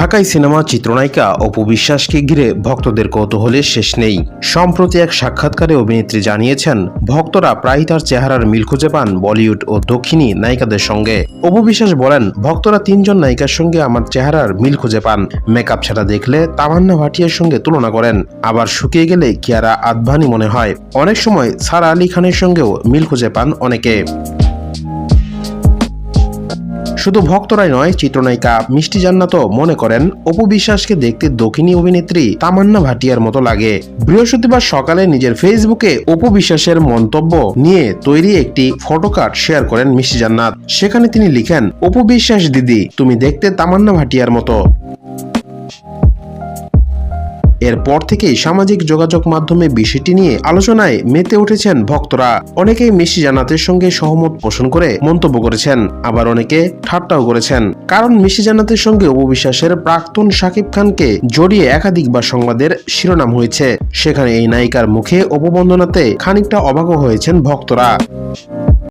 ঢাকাই সিনেমা চিত্রনায়িকা অপু বিশ্বাসকে ঘিরে ভক্তদের কৌতূহলের শেষ নেই। সম্প্রতি এক সাক্ষাৎকারে অভিনেত্রী জানিয়েছেন, ভক্তরা প্রায়ই তার চেহারার মিল খুঁজে পান বলিউড ও দক্ষিণী নায়িকাদের সঙ্গে। অপু বিশ্বাস বলেন, ভক্তরা তিনজন নায়িকার সঙ্গে আমার চেহারার মিল খুঁজে পান। মেকআপ ছাড়া দেখলে তামান্না ভাটিয়ার সঙ্গে তুলনা করেন। আবার শুকিয়ে গেলে কিয়ারা আদভানি মনে হয়। অনেক সময় সারা আলী খানের সঙ্গেও মিল খুঁজে পান অনেকে। শুধু ভক্তরাই নয়, চিত্রনায়িকা মিষ্টি জান্নাতও মনে করেন, অপু বিশ্বাসকে দেখতে দক্ষিণী অভিনেত্রী তামান্না ভাটিয়ার মতো লাগে। বৃহস্পতিবার সকালে নিজের ফেসবুকে অপু বিশ্বাসের মন্তব্য নিয়ে তৈরি একটি ফটোকার্ড শেয়ার করেন মিষ্টি জান্নাত। সেখানে তিনি লিখেন, অপু বিশ্বাস দিদি, তুমি দেখতে তামান্না ভাটিয়ার মতো। এরপর থেকেই সামাজিক যোগাযোগ মাধ্যমে বিষয়টি নিয়ে আলোচনায় মেতে উঠেছেন ভক্তরা। অনেকেই মিষ্টি জান্নাতের সঙ্গে সহমত পোষণ করে মন্তব্য করেছেন, আবার অনেকে ঠাট্টাও করেছেন। কারণ মিষ্টি জান্নাতের সঙ্গে অপবিশ্বাসের প্রাক্তন শাকিব খানকে জড়িয়ে একাধিকবার সংবাদের শিরোনাম হয়েছে। সেখানে এই নায়িকার মুখে অপবন্দনাতে খানিকটা অবাকও হয়েছেন ভক্তরা।